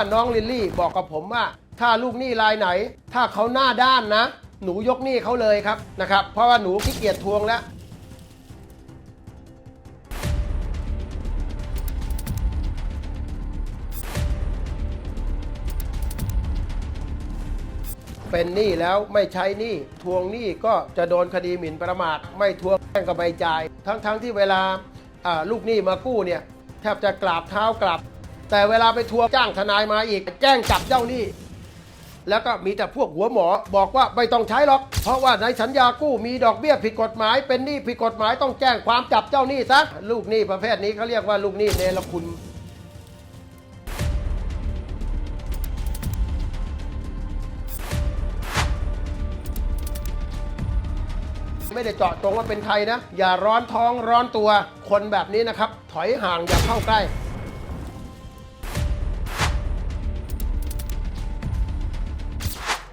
น้องลิลลี่บอกกับผมว่า ถ้าลูกหนี้รายไหน ถ้าเขาหน้าด้านนะ หนูยกหนี้เขาเลยครับนะครับ เพราะว่าหนูขี้เกียจทวงแล้ว เป็นหนี้แล้วไม่ใช้หนี้ทวงหนี้ก็จะโดนคดีหมิ่นประมาท ไม่ทวงแพ่งก็ไม่จ่าย ทั้งๆที่เวลาอ่าลูกหนี้มากู้เนี่ยแทบจะกราบเท้ากลับ แต่เวลาไปทัวงจ้างทนายมาอีกแจ้งจับเจ้าหนี้ แล้วก็มีแต่พวกหัวหมอบอกว่าไม่ต้องใช้หรอก เพราะว่าในสัญญากู้มีดอกเบี้ยผิดกฎหมาย เป็นหนี้ผิดกฎหมายต้องแจ้งความจับเจ้าหนี้ซะลูกหนี้ประเภทนี้เขาเรียกว่าลูกหนี้เนรคุณไม่ได้เจาะจงว่าเป็นใครนะ อย่าร้อนท้องร้อนตัวคนแบบนี้นะครับ ถอยห่างอย่าเข้าใกล้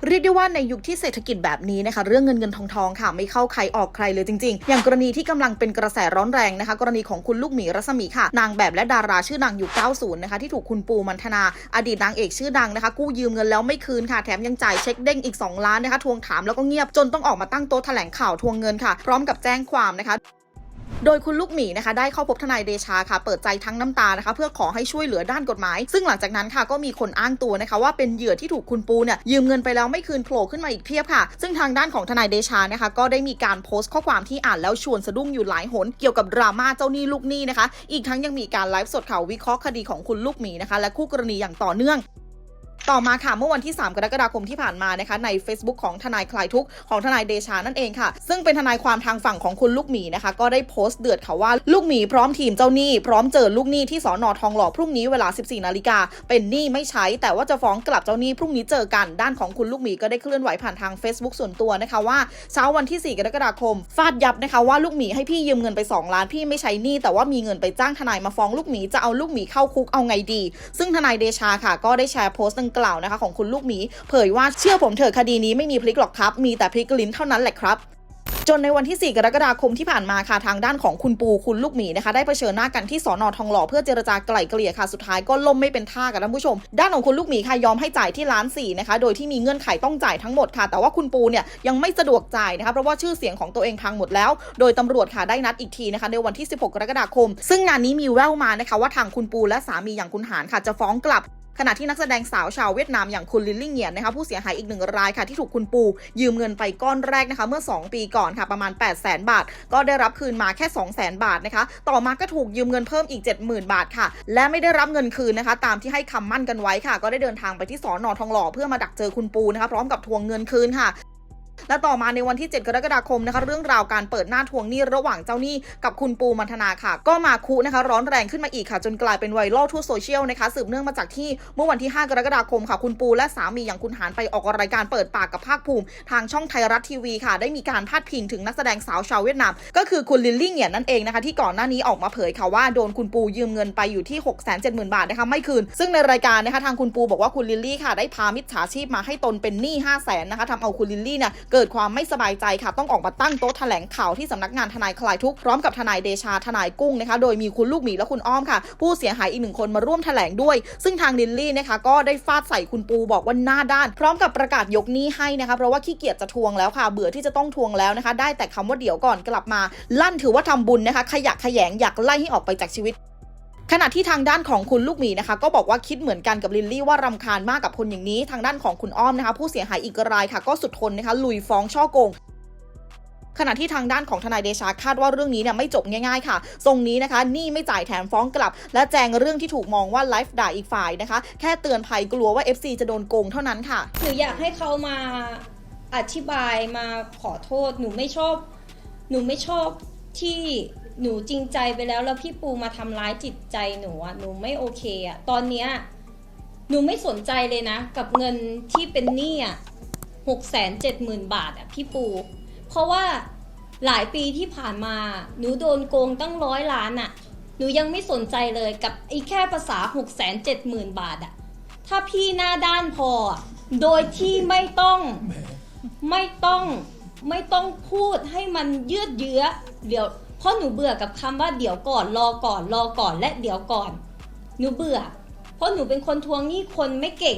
เรียกได้ว่าในยุคที่เศรษฐกิจแบบนี้นะคะ เรื่องเงินเงินทองทองค่ะ ไม่เข้าใครออกใครเลยจริง ๆ อย่างกรณีที่กำลังเป็นกระแสร้อนแรงนะคะ กรณีของคุณลูกหมีรัศมีค่ะ นางแบบและดาราชื่อดังอยุค90 นะคะ ที่ถูกคุณปูมันธนา อดีตนางเอกชื่อดังนะคะ กู้ยืมเงินแล้วไม่คืนค่ะ แถมยังจ่ายเช็คเด้งอีก 2 ล้านนะคะ ทวงถามแล้วก็เงียบจนต้องออกมาตั้งโต๊ะแถลงข่าวทวงเงินค่ะ พร้อมกับแจ้งความนะคะ โดยคุณลูกหมีนะคะได้เข้าพบทนายเดชาค่ะ เปิดใจทั้งน้ำตานะคะ เพื่อขอให้ช่วยเหลือด้านกฎหมาย ซึ่งหลังจากนั้นค่ะก็มีคนอ้างตัวนะคะว่าเป็นเหยื่อที่ถูกคุณปูเนี่ยยืมเงินไปแล้วไม่คืนโผล่ขึ้นมาอีกเพียบค่ะ ซึ่งทางด้านของทนายเดชานะคะ ก็ได้มีการโพสต์ข้อความที่อ่านแล้วชวนสะดุ้งอยู่หลายหน เกี่ยวกับดราม่าเจ้าหนี้ลูกหนี้นะคะ อีกทั้งยังมีการไลฟ์สดข่าววิเคราะห์คดีของคุณลูกหมีนะคะ และคู่กรณีอย่างต่อเนื่อง ต่อมาค่ะเมื่อวันที่ 3 กรกฎาคมที่ผ่านมานะคะใน Facebook ของทนายคลายทุกข์ของทนายเดชานั่นเองค่ะ ซึ่งเป็นทนายความทางฝั่งของคุณลูกหมีนะคะ ก็ได้โพสต์เดือดค่ะว่าลูกหมีพร้อมทีมเจ้าหนี้ พร้อมเจอลูกหนี้ที่สอนอทองหล่อพรุ่งนี้เวลา 14นาฬิกาเป็นหนี้ไม่ใช้ แต่ว่าจะฟ้องกลับเจ้าหนี้พรุ่งนี้เจอกันด้านของคุณลูกหมีก็ได้เคลื่อนไหวผ่านทาง Facebook ส่วนตัวนะคะว่าเช้าวันที่ 4 กรกฎาคม ฟาดยับนะคะว่าลูกหมีให้พี่ยืมเงินไป 2 ล้านพี่ไม่ใช้หนี้แต่ว่ามีเงินไปจ้างทนายมาฟ้องลูกหมีจะเอาลูกหมีเข้าคุกเอาไงดี ซึ่งทนายเดชาค่ะ ก็ได้แชร์โพสต์ดังกล่าวนะคะของคุณลูกหมี เผยว่าเชื่อผมเถอะคดีนี้ไม่มีพลิกหรอกครับ มีแต่พลิกลิ้นเท่านั้นแหละครับจนในวันที่ 4 กรกฎาคมที่ผ่านมาค่ะทางด้านของคุณปูคุณลูกหมีนะคะได้เผชิญหน้ากันที่สอนอทองหล่อเพื่อเจรจาไกล่เกลี่ยค่ะสุดท้ายก็ล่มไม่เป็นท่ากับท่านผู้ชม ด้านของคุณลูกหมีค่ะยอมให้จ่ายที่ล้านสี่นะคะโดยที่มีเงื่อนไขต้องจ่ายทั้งหมดค่ะ แต่ว่าคุณปูเนี่ยยังไม่สะดวกจ่ายนะคะเพราะว่าชื่อเสียงของตัวเองพังหมดแล้ว โดยตำรวจค่ะได้นัดอีกทีนะคะในวันที่ 16 กรกฎาคม ซึ่งงานนี้มีแววมานะคะว่าทางคุณปูและสามีอย่างคุณหานค่ะจะฟ้องกลับ ขณะที่นักแสดงสาวชาวเวียดนามอย่างคุณลิลลี่เงียนนะคะผู้เสียหายอีกหนึ่งรายค่ะที่ถูกคุณปูยืมเงินไปก้อนแรกนะคะเมื่อ 2 ปีก่อนค่ะประมาณ 8 0 0แสนบาท ก็ได้รับคืนมาแค่ 2 0 0แสนบาทนะคะ ต่อมาก็ถูกยืมเงินเพิ่มอีก 70,000 บาทค่ะ และไม่ได้รับเงินคืนนะคะ ตามที่ให้คำมั่นกันไว้ค่ะ ก็ได้เดินทางไปที่สอนอทองหล่อเพื่อมาดักเจอคุณปูนะคะพร้อมกับทวงเงินคืนค่ะ และต่อมาในวันที่ 7 กรกฎาคมนะคะ เรื่องราวการเปิดหน้าทวงหนี้ระหว่างเจ้าหนี้กับคุณปูมันธนาค่ะ ก็มาคุนะคะ ร้อนแรงขึ้นมาอีกค่ะ จนกลายเป็นไวรัลทั่วโซเชียลนะคะ สืบเนื่องมาจากที่เมื่อวันที่ 5 กรกฎาคมค่ะ คุณปูและสามีอย่างคุณหานไปออกรายการเปิดปากกับภาคภูมิ ทางช่องไทยรัฐทีวีค่ะ ได้มีการพาดพิงถึงนักแสดงสาวชาวเวียดนาม ก็คือคุณลิลลี่เหงียนนั่นเองนะคะที่ก่อนหน้านี้ออกมาเผยค่ะว่าโดนคุณปูยืมเงินไปอยู่ที่ 6 7 0 0 0 0 บาทนะคะไม่คืน ซึ่งในรายการนะคะทางคุณปูบอกว่าคุณลิลลี่ค่ะได้พามิจฉาชีพมาให้ตนเป็นหนี้5 0 0 0 0นนะคะทำเอาคุณลิลลี่เนี่ยเกิดความไม่สบายใจค่ะ ต้องออกมาตั้งโต๊ะแถลงข่าวที่สำนักงานทนายคลายทุกพร้อมกับทนายเดชาทนายกุ้งนะคะ โดยมีคุณลูกหมีและคุณอ้อมค่ะ ผู้เสียหายอีกหนึ่งคนมาร่วมแถลงด้วย ซึ่งทางลิลลี่นะคะก็ได้ฟาดใส่คุณปูบอกว่าหน้าด้าน พร้อมกับประกาศยกหนี้ให้นะคะเพราะว่าขี้เกียจจะทวงแล้วค่ะเบื่อที่จะต้องทวงแล้วนะคะ ได้แต่คำว่าเดี๋ยวก่อนกลับมา ลั่นถือว่าทำบุญนะคะ ขยะขยงอยากไล่ให้ออกไปจากชีวิต ขณะที่ทางด้านของคุณลูกหมีนะคะ ก็บอกว่าคิดเหมือนกันกับลิลลี่ว่ารำคาญมากกับคนอย่างนี้ ทางด้านของคุณอ้อมนะคะ ผู้เสียหายอีกรายค่ะ ก็สุดทนนะคะลุยฟ้องช่อโกงขณะที่ทางด้านของทนายเดชาคาดว่าเรื่องนี้เนี่ยไม่จบง่ายๆค่ะ ทรงนี้นะคะนี่ไม่จ่ายแถมฟ้องกลับ และแจงเรื่องที่ถูกมองว่าไลฟ์ด่าอีกฝ่ายนะคะ แค่เตือนภัยกลัวว่า FC จะโดนโกงเท่านั้นค่ะ หนูอยากให้เขามาอธิบายมาขอโทษ หนูไม่ชอบ หนูไม่ชอบที่ หนูจริงใจไปแล้วแล้วพี่ปูมาทำร้ายจิตใจหนูอะหนูไม่โอเคอะตอนเนี้ยหนูไม่สนใจเลยนะ กับเงินที่เป็นหนี้อะหกแสนเจ็ดหมื่นบาทอะพี่ปู เพราะว่าหลายปีที่ผ่านมา หนูโดนโกงตั้งร้อยล้านอะหนูยังไม่สนใจเลยกับไอ้แค่ภาษาหกแสนเจ็ดหมื่นบาทอะถ้าพี่หน้าด้านพออะโดยที่ไม่ต้องไม่ต้องไม่ต้องพูดให้มันยืดเยื้อเดี๋ยว เพราะหนูเบื่อกับคำว่าเดี๋ยวก่อนรอก่อนรอก่อนและเดี๋ยวก่อน หนูเบื่อ เพราะหนูเป็นคนทวงหนี้คนไม่เก่ง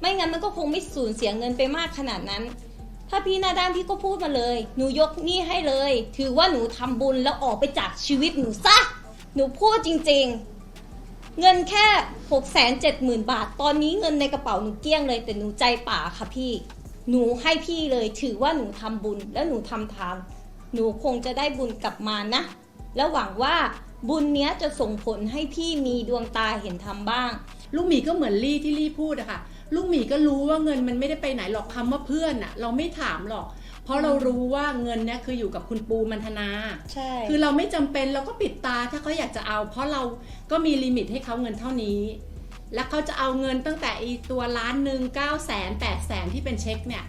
ไม่งั้นมันก็คงไม่สูญเสียเงินไปมากขนาดนั้น ถ้าพี่หน้าด้านพี่ก็พูดมาเลย หนูยกหนี้ให้เลย ถือว่าหนูทำบุญแล้วออกไปจากชีวิตหนูซะ หนูพูดจริง ๆ เงินแค่หกแสนเจ็ดหมื่นบาท ตอนนี้เงินในกระเป๋าหนูเกี้ยงเลย แต่หนูใจป่าค่ะพี่ หนูให้พี่เลย ถือว่าหนูทำบุญแล้วหนูทำทาน หนูคงจะได้บุญกลับมานะ แล้วหวังว่าบุญเนี้ยจะส่งผลให้พี่มีดวงตาเห็นธรรมบ้าง ลูกหมีก็เหมือนลี่ที่ลี่พูดอะค่ะ ลูกหมีก็รู้ว่าเงินมันไม่ได้ไปไหนหรอกคำว่าเพื่อนอะเราไม่ถามหรอก เพราะเรารู้ว่าเงินเนี่ยคืออยู่กับคุณปูมันธนา ใช่ คือเราไม่จำเป็นเราก็ปิดตาถ้าเขาอยากจะเอา เพราะเราก็มีลิมิตให้เขาเงินเท่านี้ แล้วเขาจะเอาเงินตั้งแต่อีตัวล้านหนึ่งเก้าแสนแปดแสนที่เป็นเช็คเนี่ย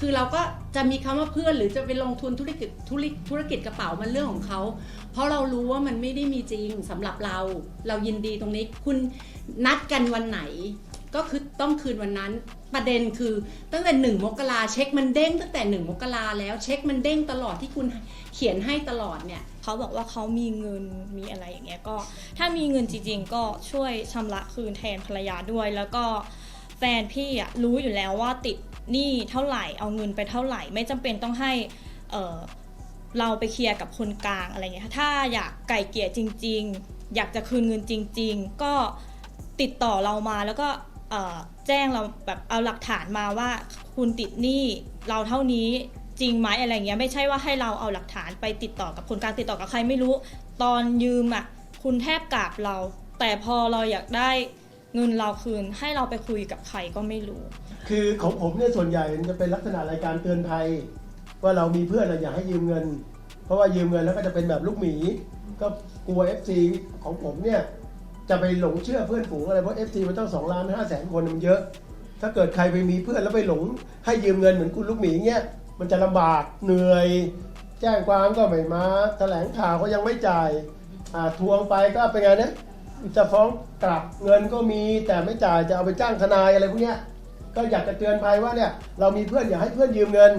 คือเราก็จะมีคำว่าเพื่อนหรือจะไปลงทุนธุรกิจธุรกิจธุรกิจกระเป๋ามันเรื่องของเขาเพราะเรารู้ว่ามันไม่ได้มีจริงสำหรับเรา เรายินดีตรงนี้ คุณนัดกันวันไหน ก็คือต้องคืนวันนั้น ประเด็นคือตั้งแต่หนึ่งมกราเช็คมันเด้งตั้งแต่หนึ่งมกราแล้วเช็คมันเด้งตลอดที่คุณเขียนให้ตลอดเนี่ยเขาบอกว่าเขามีเงินมีอะไรอย่างเงี้ยก็ ถ้ามีเงินจริงๆก็ช่วยชำระคืนแทนภรรยาด้วยแล้วก็ แฟนพี่อะรู้อยู่แล้วว่าติดหนี้เท่าไหร่เอาเงินไปเท่าไหร่ ไม่จำเป็นต้องให้เออเราไปเคลียร์กับคนกลางอะไรเงี้ยถ้าอยากไก่เกลี่ยจริง ๆ อยากจะคืนเงินจริง ๆ ก็ติดต่อเรามาแล้วก็แจ้งเราแบบเอาหลักฐานมาว่าคุณติดหนี้เราเท่านี้จริงไหมอะไรเงี้ยไม่ใช่ว่าให้เราเอาหลักฐานไปติดต่อกับคนกลางติดต่อกับใครไม่รู้ ตอนยืมอะคุณแทบกราบเรา แต่พอเราอยากได้ เงินเราคืนให้เราไปคุยกับใครก็ไม่รู้ คือของผมเนี่ยส่วนใหญ่มันจะเป็นลักษณะรายการเตือนภัย ว่าเรามีเพื่อนเราอยากให้ยืมเงิน เพราะว่ายืมเงินแล้วก็จะเป็นแบบลูกหมี ก็กลัว FC ของผมเนี่ยจะไปหลงเชื่อเพื่อนฝูงอะไรเพราะ FC มันต้อง2ล้านห้าแสนคนมันเยอะ ถ้าเกิดใครไปมีเพื่อนแล้วไปหลง ให้ยืมเงินเหมือนคุณลูกหมีเงี้ยมันจะลำบากเหนื่อย แจ้งความก็ไม่มาแถลงข่าวก็ยังไม่จ่ายอ่าทวงไปก็เป็นไงนะ จะฟ้องกลับเงินก็มีแต่ไม่จ่ายจะเอาไปจ้างทนายอะไรพวกเนี้ยก็อยากจะเตือนภัยว่าเนี่ยเรามีเพื่อนอย่าให้เพื่อนยืมเงิน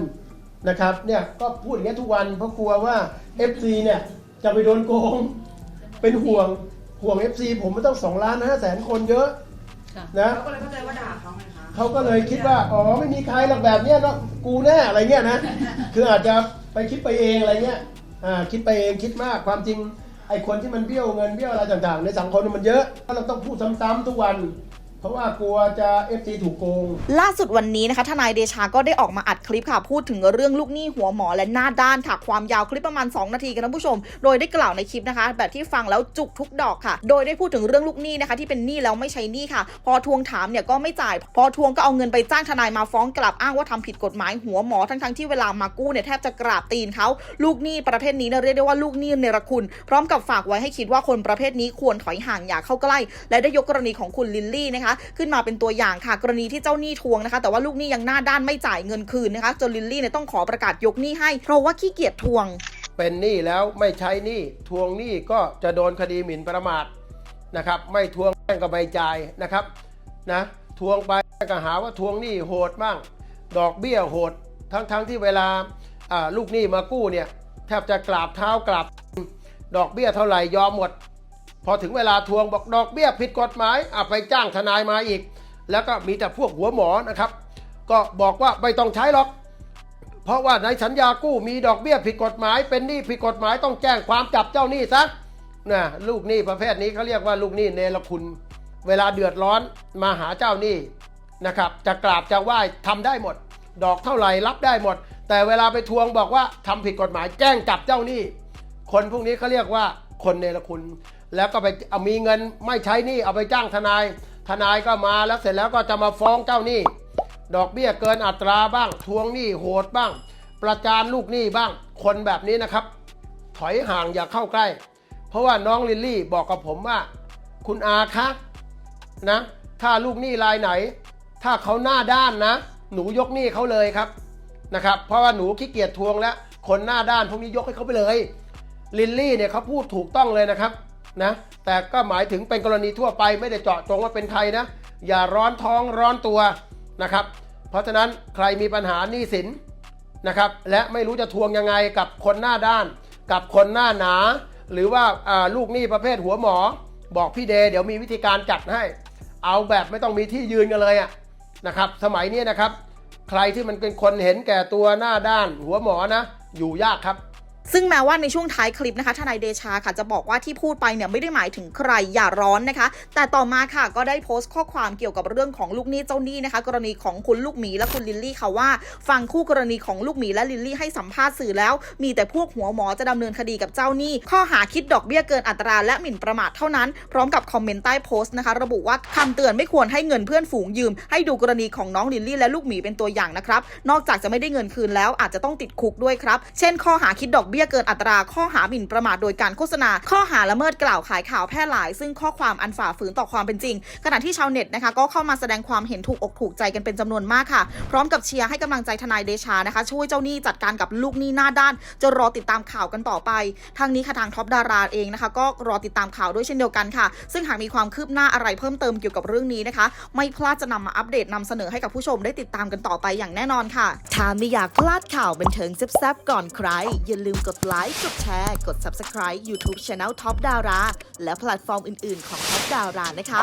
นะครับเนี่ยก็พูดอย่างเงี้ยทุกวันเพราะกลัวว่า FC เนี่ยจะไปโดนโกง เป็นห่วงห่วง FC ผมมันต้อง2ล้านห้าแสนคนเยอะค่ะนะเขาก็เลยเข้าใจว่าด่าเขาไงคะเขาก็เลยคิดว่าอ๋อไม่มีใครหรอกแบบเนี้ยเนาะกูแน่อะไรเงี้ยนะคืออาจจะไปคิดไปเองอะไรเงี้ยอ่าคิดไปเองคิดมากความจริง ไอ้คนที่มันเบี้ยวเงินเบี้ยวอะไรต่างๆ ในสังคมมันเยอะเราต้องพูดซ้ำๆทุกวัน เพราะว่ากลัวจะ FC ถูกโกง ล่าสุดวันนี้นะคะทนายเดชาก็ได้ออกมาอัดคลิปค่ะ พูดถึงเรื่องลูกหนี้หัวหมอและหน้าด้านค่ะ ความยาวคลิปประมาณ 2 นาทีกันนะผู้ชม โดยได้กล่าวในคลิปนะคะ แบบที่ฟังแล้วจุกทุกดอกค่ะ โดยได้พูดถึงเรื่องลูกหนี้นะคะ ที่เป็นหนี้แล้วไม่ใช้หนี้ค่ะ พอทวงถามเนี่ยก็ไม่จ่าย พอทวงก็เอาเงินไปจ้างทนายมาฟ้องกลับอ้างว่าทำผิดกฎหมายหัวหมอทั้งๆที่เวลามากู้เนี่ยแทบจะกราบตีนเขาลูกหนี้ประเภทนี้เนี่ยเรียกได้ว่าลูกหนี้เนรคุณ พร้อมกับฝากไว้ให้คิดว่าคนประเภทนี้ควรถอยห่างอย่าเข้าใกล้ และได้ยกกรณีของคุณลิลลี่นะคะขึ้นมาเป็นตัวอย่างค่ะ กรณีที่เจ้าหนี้ทวงนะคะ แต่ว่าลูกหนี้ยังหน้าด้านไม่จ่ายเงินคืนนะคะจนลิลลี่เนี่ยต้องขอประกาศยกหนี้ให้ เพราะว่าขี้เกียจทวง เป็นหนี้แล้วไม่ใช้หนี้ทวงหนี้ก็จะโดนคดีหมิ่นประมาทนะครับ ไม่ทวงแม่งก็ไม่จ่ายนะครับนะทวงไปก็หาว่าทวงหนี้โหดบ้างดอกเบี้ยโหด ทั้งทั้งที่เวลาลูกหนี้มากู้เนี่ยแทบจะกราบเท้ากราบดอกเบี้ยเท่าไหร่ยอมหมด พอถึงเวลาทวงบอกดอกเบี้ยผิดกฎหมายอะไปจ้างทนายมาอีก แล้วก็มีแต่พวกหัวหมอนะครับ ก็บอกว่าไม่ต้องใช้หรอก เพราะว่าในสัญญากู้มีดอกเบี้ยผิดกฎหมาย เป็นหนี้ผิดกฎหมายต้องแจ้งความจับเจ้าหนี้ซะนะลูกหนี้ประเภทนี้เขาเรียกว่าลูกหนี้เนรคุณ เวลาเดือดร้อนมาหาเจ้าหนี้นะครับ จะกราบจะไหว้ทำได้หมด ดอกเท่าไหร่รับได้หมด แต่เวลาไปทวงบอกว่าทำผิดกฎหมายแจ้งจับเจ้าหนี้ คนพวกนี้เขาเรียกว่าคนเนรคุณ แล้วก็ไปเอามีเงินไม่ใช้หนี้เอาไปจ้างทนาย ทนายก็มาแล้วเสร็จแล้วก็จะมาฟ้องเจ้าหนี้ ดอกเบี้ยเกินอัตราบ้าง ทวงหนี้โหดบ้าง ประจานลูกหนี้บ้าง คนแบบนี้นะครับ ถอยห่างอย่าเข้าใกล้ เพราะว่าน้องลิลลี่บอกกับผมว่า คุณอาคะนะ ถ้าลูกหนี้รายไหน ถ้าเขาหน้าด้านนะ หนูยกหนี้เขาเลยครับนะครับ เพราะว่าหนูขี้เกียจทวงแล้วคนหน้าด้านพวกนี้ยกให้เขาไปเลยลิลลี่เนี่ยเขาพูดถูกต้องเลยนะครับ นะแต่ก็หมายถึงเป็นกรณีทั่วไปไม่ได้เจาะจงว่าเป็นใครนะ อย่าร้อนท้องร้อนตัวนะครับ เพราะฉะนั้นใครมีปัญหาหนี้สินนะครับ และไม่รู้จะทวงยังไงกับคนหน้าด้าน กับคนหน้าหนา หรือว่าาลูกหนี้ประเภทหัวหมอ บอกพี่เดเดี๋ยวมีวิธีการจัดให้ เอาแบบไม่ต้องมีที่ยืนกันเลยอะนะครับ สมัยนี้นะครับ ใครที่มันเป็นคนเห็นแก่ตัวหน้าด้าน หัวหมอนะ อยู่ยากครับ ซึ่งแม้ว่าในช่วงท้ายคลิปนะคะทนายเดชาค่ะจะบอกว่าที่พูดไปเนี่ยไม่ได้หมายถึงใครอย่าร้อนนะคะ แต่ต่อมาค่ะก็ได้โพสต์ข้อความเกี่ยวกับเรื่องของลูกหนี้เจ้าหนี้นะคะ กรณีของคุณลูกหมีและคุณลิลลี่ค่ะว่าฟังคู่กรณีของลูกหมีและลิลลี่ให้สัมภาษณ์สื่อแล้ว มีแต่พวกหัวหมอจะดำเนินคดีกับเจ้าหนี้ ข้อหาคิดดอกเบี้ยเกินอัตราและหมิ่นประมาทเท่านั้น พร้อมกับคอมเมนต์ใต้โพสต์นะคะ ระบุว่าคำเตือนไม่ควรให้เงินเพื่อนฝูงยืม ให้ดูกรณีของน้องลิลลี่และลูกหมีเป็นตัวอย่างนะครับนอกจากจะไม่ได้เงินคืนแล้วอาจจะต้องติดคุกด้วยครับเช่น ข้อหาคิดดอกเบี้ยเกินอัตราข้อหาหมิ่นประมาทโดยการโฆษณา ข้อหาละเมิดกล่าวขายข่าวแพร่หลาย ซึ่งข้อความอันฝ่าฝืนต่อความเป็นจริง ขณะที่ชาวเน็ตนะคะก็เข้ามาแสดงความเห็นถูกอกถูกใจกันเป็นจำนวนมากค่ะ พร้อมกับเชียร์ให้กำลังใจทนายเดชานะคะ ช่วยเจ้าหนี้จัดการกับลูกหนี้หน้าด้าน จะรอติดตามข่าวกันต่อไป ทางนี้ค่ะทางท็อปดาราเองนะคะ ก็รอติดตามข่าวด้วยเช่นเดียวกันค่ะ ซึ่งหากมีความคืบหน้าอะไรเพิ่มเติมเกี่ยวกับเรื่องนี้นะคะ ไม่พลาดจะนำมาอัปเดตนำเสนอให้กับผู้ชมได้ติดตามกันต่อไปอย่างแน่นอนค่ะถ้าไม่อยากพลาดข่าวบันเทิงแซ่บๆก่อนใครอย่าลืมกดไลค์ กดแชร์ กด Subscribe YouTube Channel Top Dara และแพลตฟอร์มอื่น ๆ ของ Top Dara นะคะ